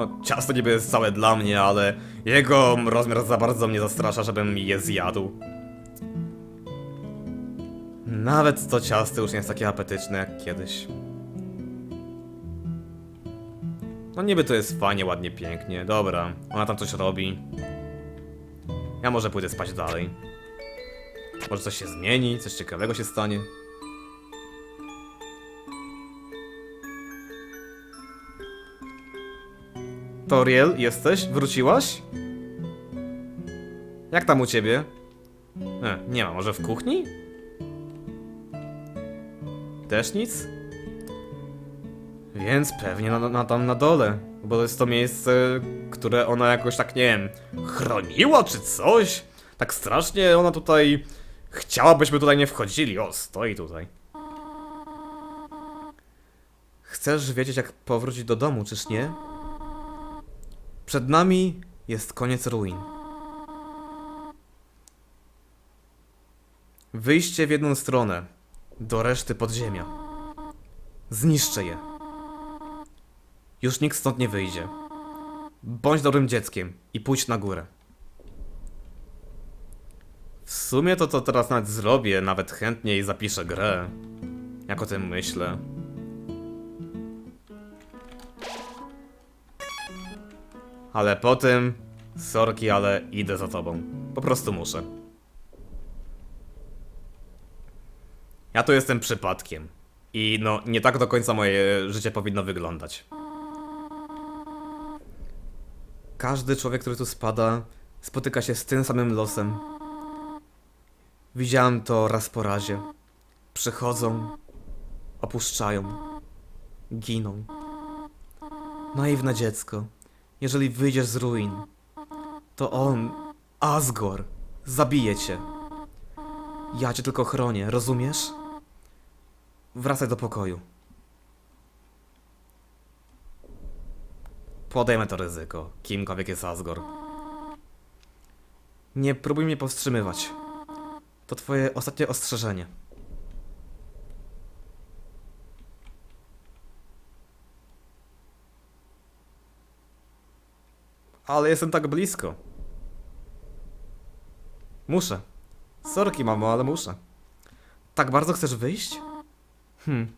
No, ciasto niby jest całe dla mnie, ale jego rozmiar za bardzo mnie zastrasza, żebym je zjadł. Nawet to ciasto już nie jest takie apetyczne jak kiedyś. No niby to jest fajnie, ładnie, pięknie. Dobra, ona tam coś robi. Ja może pójdę spać dalej. Może coś się zmieni, coś ciekawego się stanie. Toriel, jesteś? Wróciłaś? Jak tam u ciebie? E, nie ma, może w kuchni? Też nic? Więc pewnie na, na, tam na dole, bo to jest to miejsce, które ona jakoś tak, nie wiem, chroniła czy coś? Tak strasznie ona tutaj chciała, byśmy tutaj nie wchodzili. O, stoi tutaj. Chcesz wiedzieć, jak powrócić do domu, czyż nie? Przed nami jest koniec ruin. Wyjście w jedną stronę, do reszty podziemia. Zniszczę je. Już nikt stąd nie wyjdzie. Bądź dobrym dzieckiem i pójdź na górę. W sumie to to teraz nawet zrobię, nawet chętniej zapiszę grę. Jak o tym myślę. Ale po tym, sorki, ale idę za tobą. Po prostu muszę. Ja tu jestem przypadkiem. I no, nie tak do końca moje życie powinno wyglądać. Każdy człowiek, który tu spada, spotyka się z tym samym losem. Widziałem to raz po razie. Przychodzą, opuszczają, giną. Naiwne dziecko. Jeżeli wyjdziesz z ruin, to on, Asgore, zabije cię. Ja cię tylko chronię, rozumiesz? Wracaj do pokoju. Podejmę to ryzyko, kimkolwiek jest Asgore. Nie próbuj mnie powstrzymywać. To twoje ostatnie ostrzeżenie. Ale jestem tak blisko. Muszę. Sorki, mamo, ale muszę. Tak bardzo chcesz wyjść? Hmm.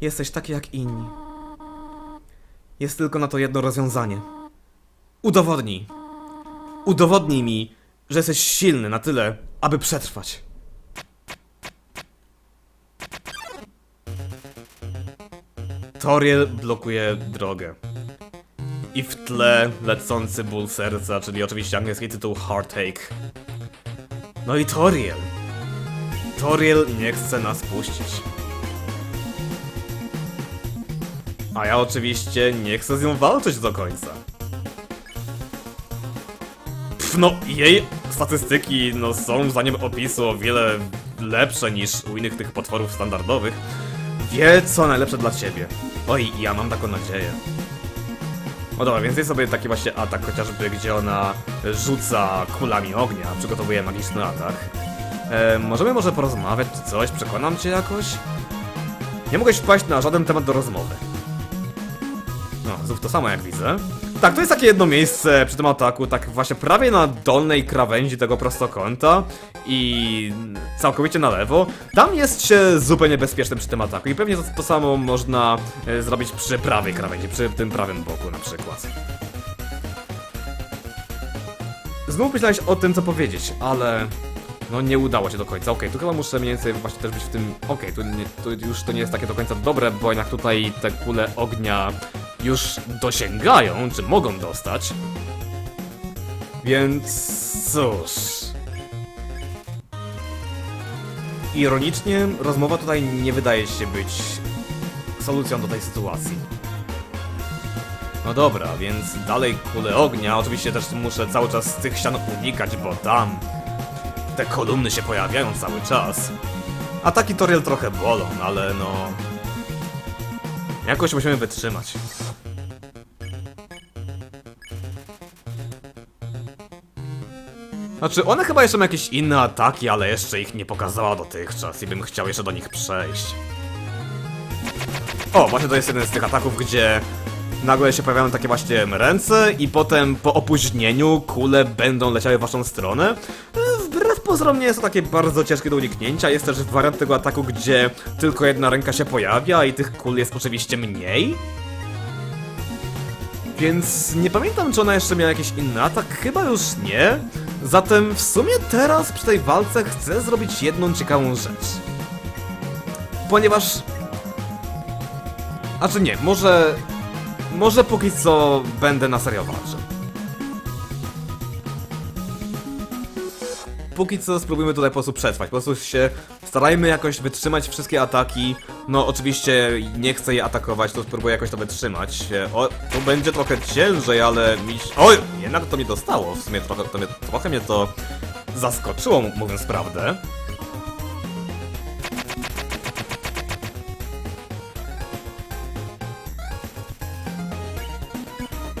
Jesteś taki jak inni. Jest tylko na to jedno rozwiązanie. Udowodnij. Udowodnij mi, że jesteś silny na tyle, aby przetrwać. Toriel blokuje drogę. I w tle lecący ból serca, czyli oczywiście angielski tytuł Heartache. No i Toriel. Toriel nie chce nas puścić. A ja oczywiście nie chcę z nią walczyć do końca. Pff, no, jej statystyki no, są zdaniem opisu o wiele lepsze niż u innych tych potworów standardowych. Wie co najlepsze dla ciebie. Oj, ja mam taką nadzieję. No dobra, więc jest sobie taki właśnie atak chociażby, gdzie ona rzuca kulami ognia, przygotowuje magiczny atak. E, możemy może porozmawiać czy coś? Przekonam cię jakoś? Nie mogę wpaść na żaden temat do rozmowy. No, znów to samo jak widzę. Tak, to jest takie jedno miejsce przy tym ataku, tak właśnie prawie na dolnej krawędzi tego prostokąta i całkowicie na lewo. Tam jest się zupełnie bezpieczny przy tym ataku i pewnie to, to samo można e, zrobić przy prawej krawędzi, przy tym prawym boku na przykład. Znów myślałeś o tym, co powiedzieć, ale no nie udało się do końca. Okej, tu chyba muszę mniej więcej właśnie też być w tym... Okej, tu, nie, tu już to nie jest takie do końca dobre, bo jednak tutaj te kule ognia już dosięgają, czy mogą dostać. Więc cóż... Ironicznie, rozmowa tutaj nie wydaje się być solucją do tej sytuacji. No dobra, więc dalej kule ognia. Oczywiście też muszę cały czas z tych ścian unikać, bo tam te kolumny się pojawiają cały czas. Ataki Toriel trochę bolą, ale no... Jakoś musimy wytrzymać. Znaczy, one chyba jeszcze ma jakieś inne ataki, ale jeszcze ich nie pokazała dotychczas i bym chciał jeszcze do nich przejść. O, właśnie to jest jeden z tych ataków, gdzie nagle się pojawiają takie właśnie ręce i potem po opóźnieniu kule będą leciały w waszą stronę. Pozorom nie jest to takie bardzo ciężkie do uniknięcia. Jest też wariant tego ataku, gdzie tylko jedna ręka się pojawia i tych kul jest oczywiście mniej. Więc nie pamiętam, czy ona jeszcze miała jakiś inny atak, chyba już nie. Zatem w sumie teraz przy tej walce chcę zrobić jedną ciekawą rzecz. Ponieważ... A czy nie, może... Może póki co będę na serio walczył. Póki co spróbujmy tutaj po prostu przetrwać. Po prostu się starajmy jakoś wytrzymać wszystkie ataki. No oczywiście nie chcę je atakować, to spróbuję jakoś to wytrzymać. E, O, to będzie trochę ciężej, ale mi... Oj, jednak to mnie dostało. W sumie trochę, to mnie, trochę mnie to zaskoczyło, mówiąc prawdę.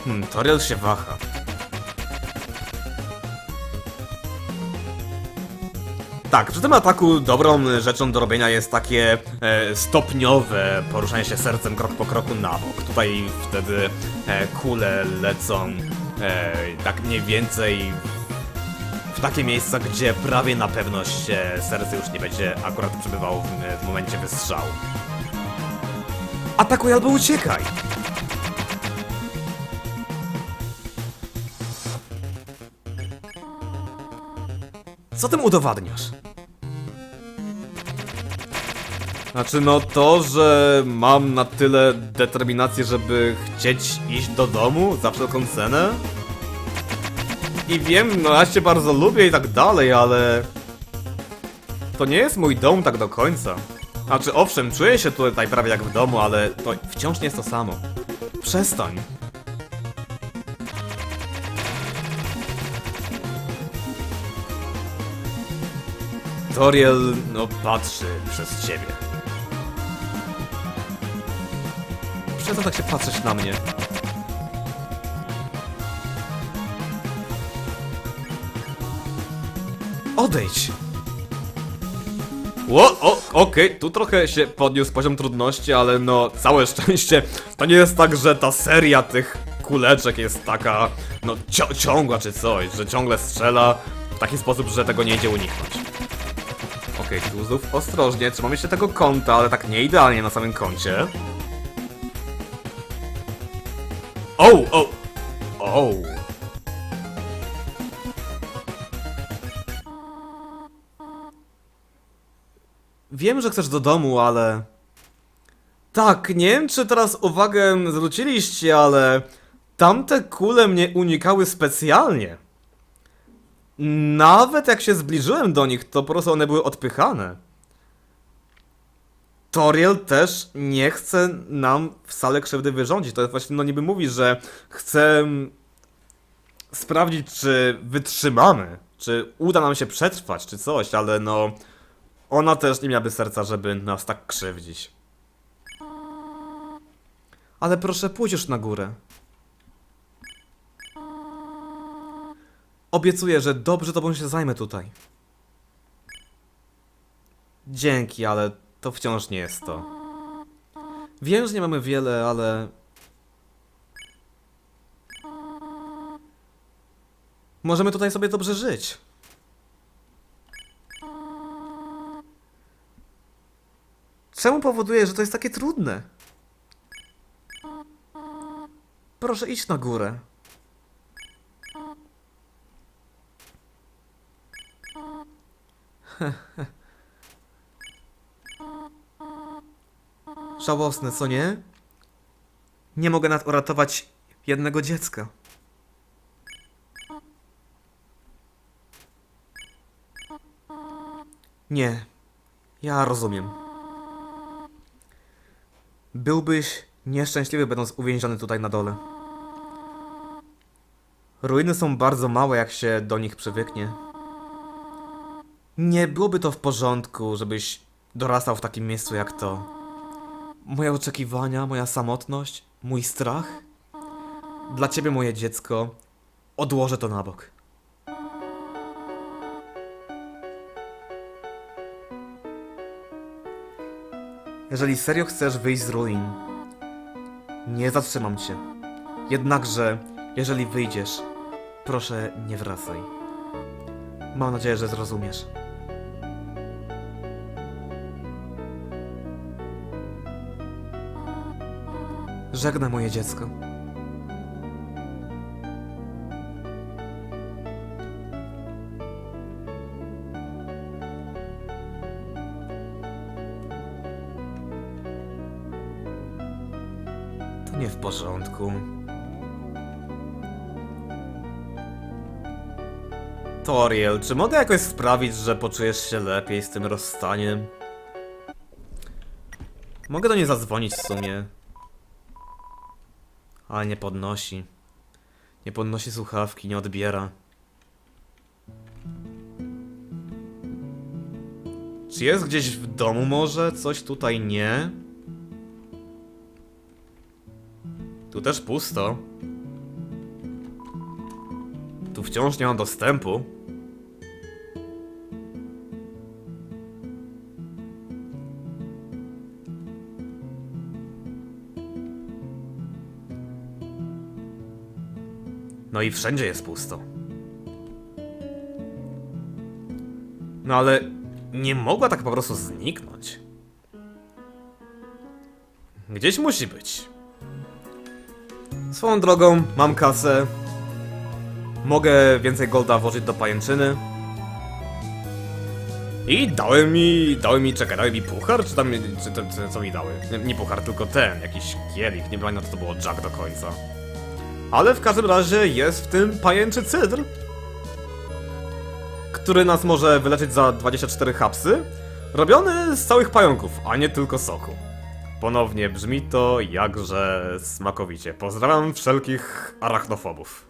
Hmm, Toriel się waha. Tak, przy tym ataku dobrą rzeczą do robienia jest takie e, stopniowe poruszanie się sercem krok po kroku na bok. Tutaj wtedy e, kule lecą e, tak mniej więcej w takie miejsca, gdzie prawie na pewność e, serce już nie będzie akurat przebywało w, w momencie wystrzału. Atakuj albo uciekaj! Co tym udowadniasz? Znaczy no to, że mam na tyle determinacji, żeby chcieć iść do domu za wszelką cenę? I wiem, no ja cię bardzo lubię i tak dalej, ale... To nie jest mój dom tak do końca. Znaczy owszem, czuję się tutaj prawie jak w domu, ale to wciąż nie jest to samo. Przestań. Toriel, no patrzy przez ciebie. Przestań tak się patrzeć na mnie. Odejdź! Ło, o, okej, tu trochę się podniósł poziom trudności, ale no, całe szczęście, to nie jest tak, że ta seria tych kuleczek jest taka, no, ciągła czy coś, że ciągle strzela w taki sposób, że tego nie idzie uniknąć. Okej, tu znów ostrożnie, trzymamy się tego kąta, ale tak nie idealnie na samym kącie. O, o, o. Wiem, że chcesz do domu, ale... Tak, nie wiem, czy teraz uwagę zwróciliście, ale... Tamte kule mnie unikały specjalnie. Nawet jak się zbliżyłem do nich, to po prostu one były odpychane. Toriel też nie chce nam wcale krzywdy wyrządzić. To właśnie no niby mówi, że chce mm, sprawdzić, czy wytrzymamy, czy uda nam się przetrwać, czy coś, ale no ona też nie miałaby serca, żeby nas tak krzywdzić. Ale proszę, pójdź już na górę. Obiecuję, że dobrze tobą się zajmę tutaj. Dzięki, ale to wciąż nie jest to. Wiem, że nie mamy wiele, ale... Możemy tutaj sobie dobrze żyć. Czemu powoduje, że to jest takie trudne? Proszę idź na górę. Żałosne, co nie? Nie mogę nad uratować jednego dziecka. Nie, ja rozumiem. Byłbyś nieszczęśliwy, będąc uwięziony tutaj na dole. Ruiny są bardzo małe, jak się do nich przywyknie. Nie byłoby to w porządku, żebyś dorastał w takim miejscu jak to. Moje oczekiwania, moja samotność, mój strach. Dla ciebie, moje dziecko, odłożę to na bok. Jeżeli serio chcesz wyjść z ruin, Nie zatrzymam cię. Jednakże, jeżeli wyjdziesz, proszę nie wracaj. Mam nadzieję, że zrozumiesz. Żegnaj moje dziecko. To nie w porządku. Toriel, czy mogę jakoś sprawić, że poczujesz się lepiej z tym rozstaniem? Mogę do niej zadzwonić w sumie. Ale nie podnosi. Nie podnosi słuchawki, nie odbiera. Czy jest gdzieś w domu może? Coś tutaj nie? Tu też pusto. Tu wciąż nie mam dostępu. No i wszędzie jest pusto. No ale nie mogła tak po prostu zniknąć. Gdzieś musi być. Swoją drogą, mam kasę. Mogę więcej golda włożyć do pajęczyny. I dały mi, dały mi, czekaj, dały mi puchar, czy tam, czy, czy co mi dały? Nie, nie puchar, tylko ten, jakiś kielich, nie pamiętam co to było Jack do końca. Ale w każdym razie jest w tym pajęczy cydr, który nas może wyleczyć za 24 hapsy, robiony z całych pająków, a nie tylko soku. Ponownie brzmi to jakże smakowicie. Pozdrawiam wszelkich arachnofobów.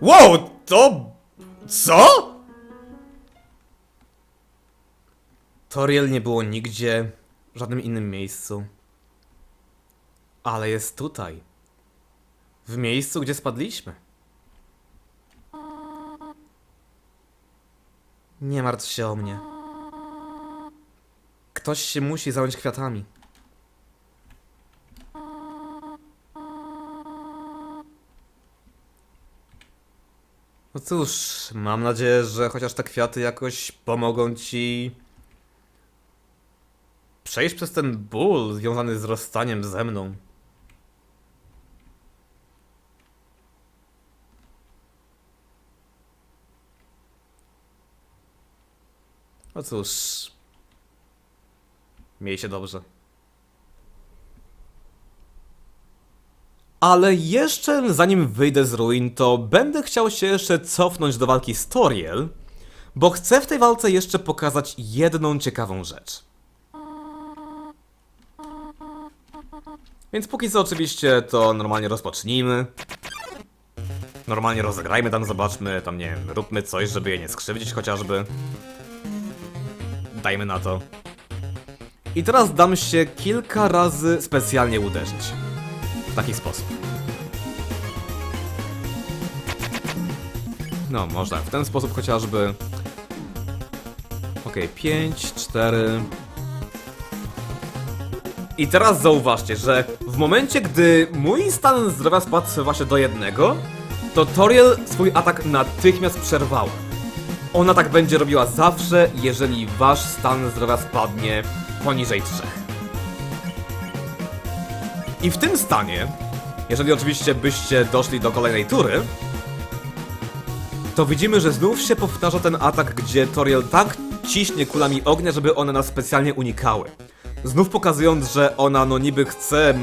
Wow, to... Co? Toriel nie było nigdzie, w żadnym innym miejscu. Ale jest tutaj. W miejscu, gdzie spadliśmy. Nie martw się o mnie. Ktoś się musi zająć kwiatami. No cóż, mam nadzieję, że chociaż te kwiaty jakoś pomogą ci przejść przez ten ból związany z rozstaniem ze mną. No cóż. Miej się dobrze. Ale jeszcze zanim wyjdę z ruin, to będę chciał się jeszcze cofnąć do walki z Toriel, bo chcę w tej walce jeszcze pokazać jedną ciekawą rzecz. Więc póki co oczywiście to normalnie rozpocznijmy. Normalnie rozegrajmy tam, zobaczmy, tam nie wiem, róbmy coś, żeby je nie skrzywdzić chociażby. Dajmy na to. I teraz dam się kilka razy specjalnie uderzyć. W taki sposób. No, można w ten sposób chociażby. Okej, 5, 4. I teraz zauważcie, że w momencie, gdy mój stan zdrowia spadł właśnie do jednego, to Toriel swój atak natychmiast przerwała. Ona tak będzie robiła zawsze, jeżeli wasz stan zdrowia spadnie poniżej 3. I w tym stanie, jeżeli oczywiście byście doszli do kolejnej tury, to widzimy, że znów się powtarza ten atak, gdzie Toriel tak ciśnie kulami ognia, żeby one nas specjalnie unikały. Znów pokazując, że ona no niby chce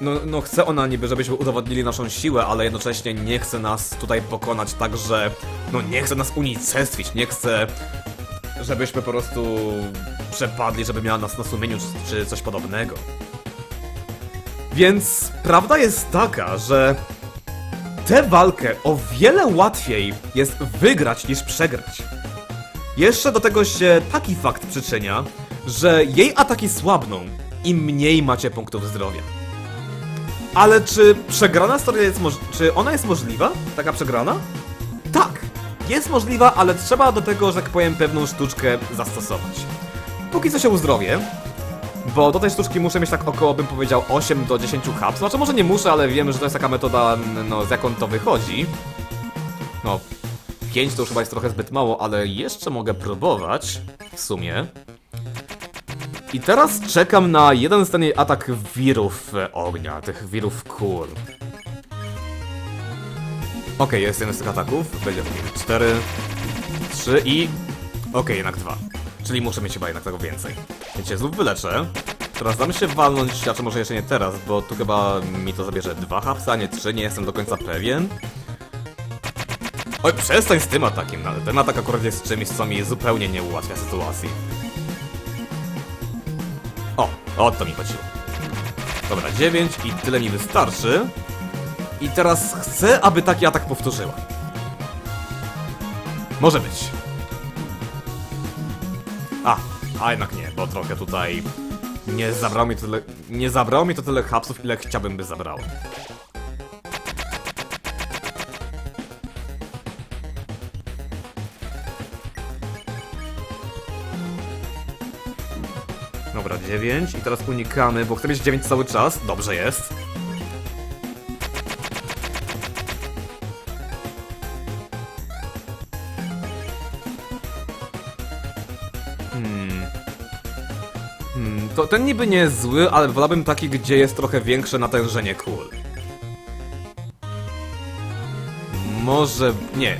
no, no chce ona niby, żebyśmy udowodnili naszą siłę, ale jednocześnie nie chce nas tutaj pokonać tak, że no nie chce nas unicestwić, nie chce żebyśmy po prostu przepadli, żeby miała nas na sumieniu czy, czy coś podobnego. Więc prawda jest taka, że tę walkę o wiele łatwiej jest wygrać niż przegrać. Jeszcze do tego się taki fakt przyczynia, że jej ataki słabną, im mniej macie punktów zdrowia. Ale czy przegrana storia jest moż- czy ona jest możliwa? Taka przegrana? Tak, jest możliwa, ale trzeba do tego, że tak powiem, pewną sztuczkę zastosować. Póki co się uzdrowię. Bo do tej sztuczki muszę mieć tak około, bym powiedział, 8 do 10 haps. Znaczy może nie muszę, ale wiem, że to jest taka metoda, no z jaką to wychodzi. No, 5 to już chyba jest trochę zbyt mało, ale jeszcze mogę próbować. W sumie. I teraz czekam na jeden z ten atak wirów ognia, tych wirów kul. Okej, jest jeden z tych ataków. Będzie takich 4, 3 i... Okej, jednak dwa. Czyli muszę mieć chyba jednak tego więcej. Więc się znów wyleczę. Teraz dam się walnąć, znaczy może jeszcze nie teraz, bo tu chyba mi to zabierze dwa hapsy, a nie trzy, nie jestem do końca pewien. Oj, przestań z tym atakiem, no, ale ten atak akurat jest czymś, co mi zupełnie nie ułatwia sytuacji. O, to mi chodziło. Dobra, 9 i tyle mi wystarczy. I teraz chcę, aby taki atak powtórzyła. Może być. A, a jednak nie, bo trochę tutaj nie zabrało mi tyle, nie zabrało mi to tyle hapsów, ile chciałbym by zabrało. 9 i teraz unikamy, bo chcę mieć 9 cały czas. Dobrze jest. Hmm, to ten niby nie jest zły, ale wolałbym taki, gdzie jest trochę większe natężenie kul. Może... nie.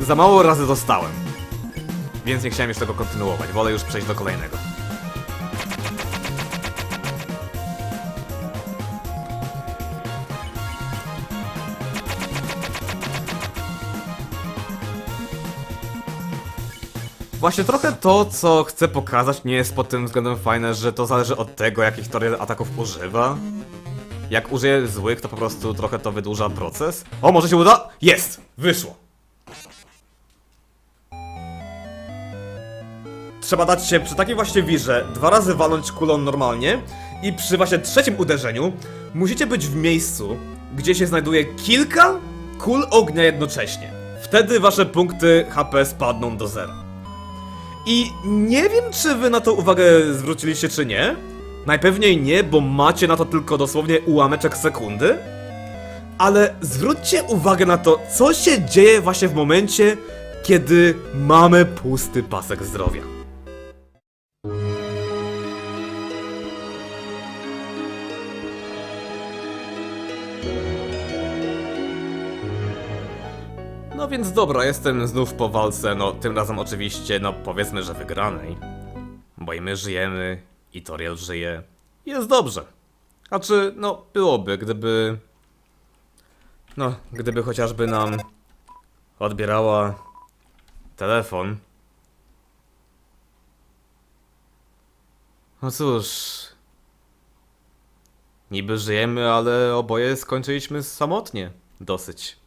Za mało razy dostałem. Więc nie chciałem już tego kontynuować, wolę już przejść do kolejnego. Właśnie trochę to, co chcę pokazać, nie jest pod tym względem fajne, że to zależy od tego, jakich teorii ataków używa. Jak użyję złych, to po prostu trochę to wydłuża proces. O, może się uda? Jest! Wyszło! Trzeba dać się przy takiej właśnie wirze dwa razy walnąć kulą normalnie i przy właśnie trzecim uderzeniu musicie być w miejscu, gdzie się znajduje kilka kul ognia jednocześnie. Wtedy wasze punkty HP spadną do zera. I nie wiem, czy wy na to uwagę zwróciliście, czy nie. Najpewniej nie, bo macie na to tylko dosłownie ułameczek sekundy. Ale zwróćcie uwagę na to, co się dzieje właśnie w momencie, kiedy mamy pusty pasek zdrowia. No więc dobra, jestem znów po walce, no tym razem oczywiście, no powiedzmy, że wygranej. Bo i my żyjemy, i Toriel żyje. Jest dobrze. A czy, no, byłoby, gdyby... No, gdyby chociażby nam odbierała telefon. No cóż... Niby żyjemy, ale oboje skończyliśmy samotnie. Dosyć.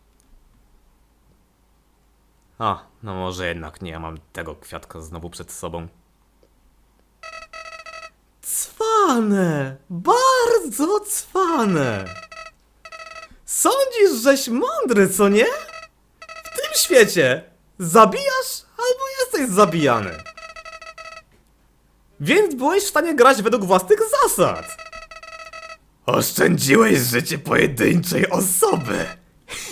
A, no może jednak nie, ja mam tego kwiatka znowu przed sobą. Cwane! Bardzo cwane! Sądzisz, żeś mądry, co nie? W tym świecie zabijasz albo jesteś zabijany. Więc byłeś w stanie grać według własnych zasad. Oszczędziłeś życie pojedynczej osoby.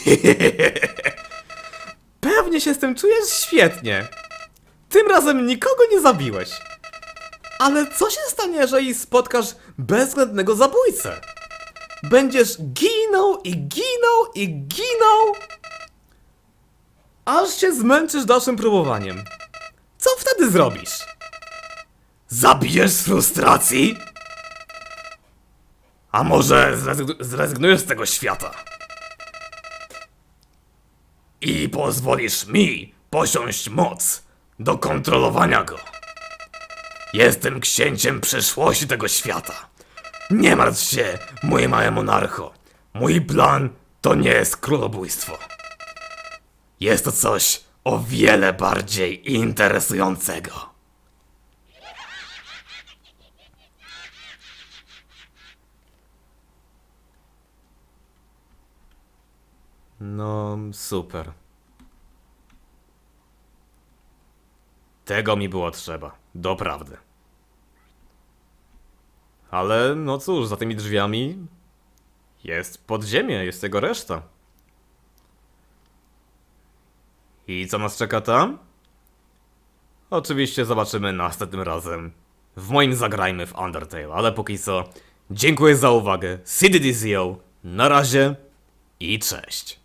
Pewnie się z tym czujesz świetnie. Tym razem nikogo nie zabiłeś. Ale co się stanie, jeżeli spotkasz bezwzględnego zabójcę? Będziesz ginął i ginął i ginął, aż się zmęczysz dalszym próbowaniem. Co wtedy zrobisz? Zabijesz z frustracji? A może zrezygn- zrezygnujesz z tego świata? I pozwolisz mi posiąść moc do kontrolowania go. Jestem księciem przyszłości tego świata. Nie martw się, mój mały monarcho. Mój plan to nie jest królobójstwo. Jest to coś o wiele bardziej interesującego. No, super. Tego mi było trzeba, doprawdy. Ale no cóż, za tymi drzwiami jest podziemie, jest jego reszta. I co nas czeka tam? Oczywiście zobaczymy następnym razem. W moim zagrajmy w Undertale, ale póki co dziękuję za uwagę. CDDCO, na razie i cześć.